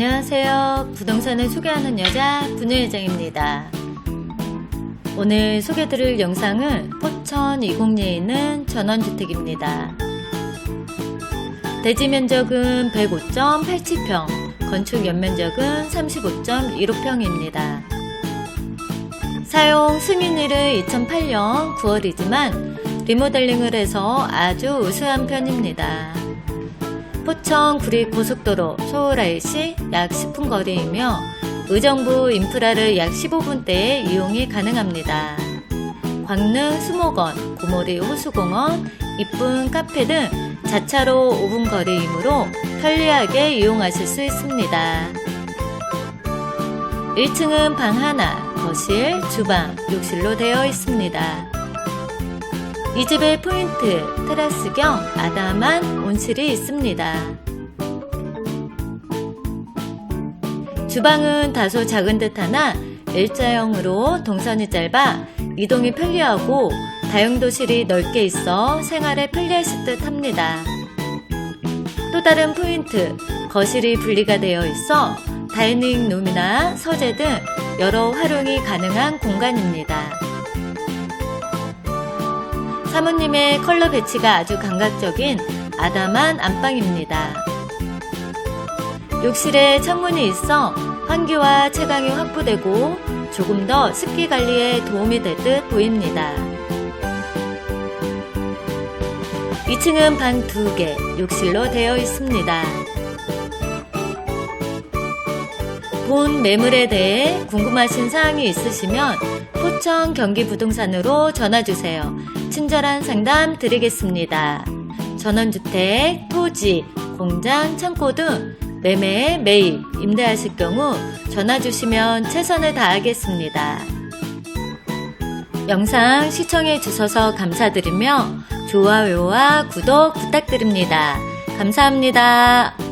안녕하세요. 부동산을 소개하는 여자 분유회장입니다. 오늘 소개드릴 영상은 포천 이곡리에 있는 전원주택입니다. 대지 면적은 105.87평, 건축 연면적은 35.15평입니다. 사용 승인일은 2008년 9월이지만 리모델링을 해서 아주 우수한 편입니다. 포천 구리 고속도로 서울 IC 약 10분 거리이며 의정부 인프라를 약 15분대에 이용이 가능합니다. 광릉 수목원, 고모리 호수공원, 이쁜 카페 등 자차로 5분 거리이므로 편리하게 이용하실 수 있습니다. 1층은 방 하나, 거실, 주방, 욕실로 되어 있습니다. 이 집의 포인트, 테라스 겸 아담한 온실이 있습니다. 주방은 다소 작은 듯 하나 일자형으로 동선이 짧아 이동이 편리하고 다용도실이 넓게 있어 생활에 편리하실 듯 합니다. 또 다른 포인트, 거실이 분리가 되어 있어 다이닝 룸이나 서재 등 여러 활용이 가능한 공간입니다. 사모님의 컬러 배치가 아주 감각적인 아담한 안방입니다. 욕실에 창문이 있어 환기와 채광이 확보되고 조금 더 습기 관리에 도움이 될 듯 보입니다. 2층은 방 2개, 욕실로 되어 있습니다. 본 매물에 대해 궁금하신 사항이 있으시면 포천 경기부동산으로 전화주세요. 친절한 상담 드리겠습니다. 전원주택, 토지, 공장, 창고 등 매매, 매입, 임대하실 경우 전화 주시면 최선을 다하겠습니다. 영상 시청해 주셔서 감사드리며 좋아요와 구독 부탁드립니다. 감사합니다.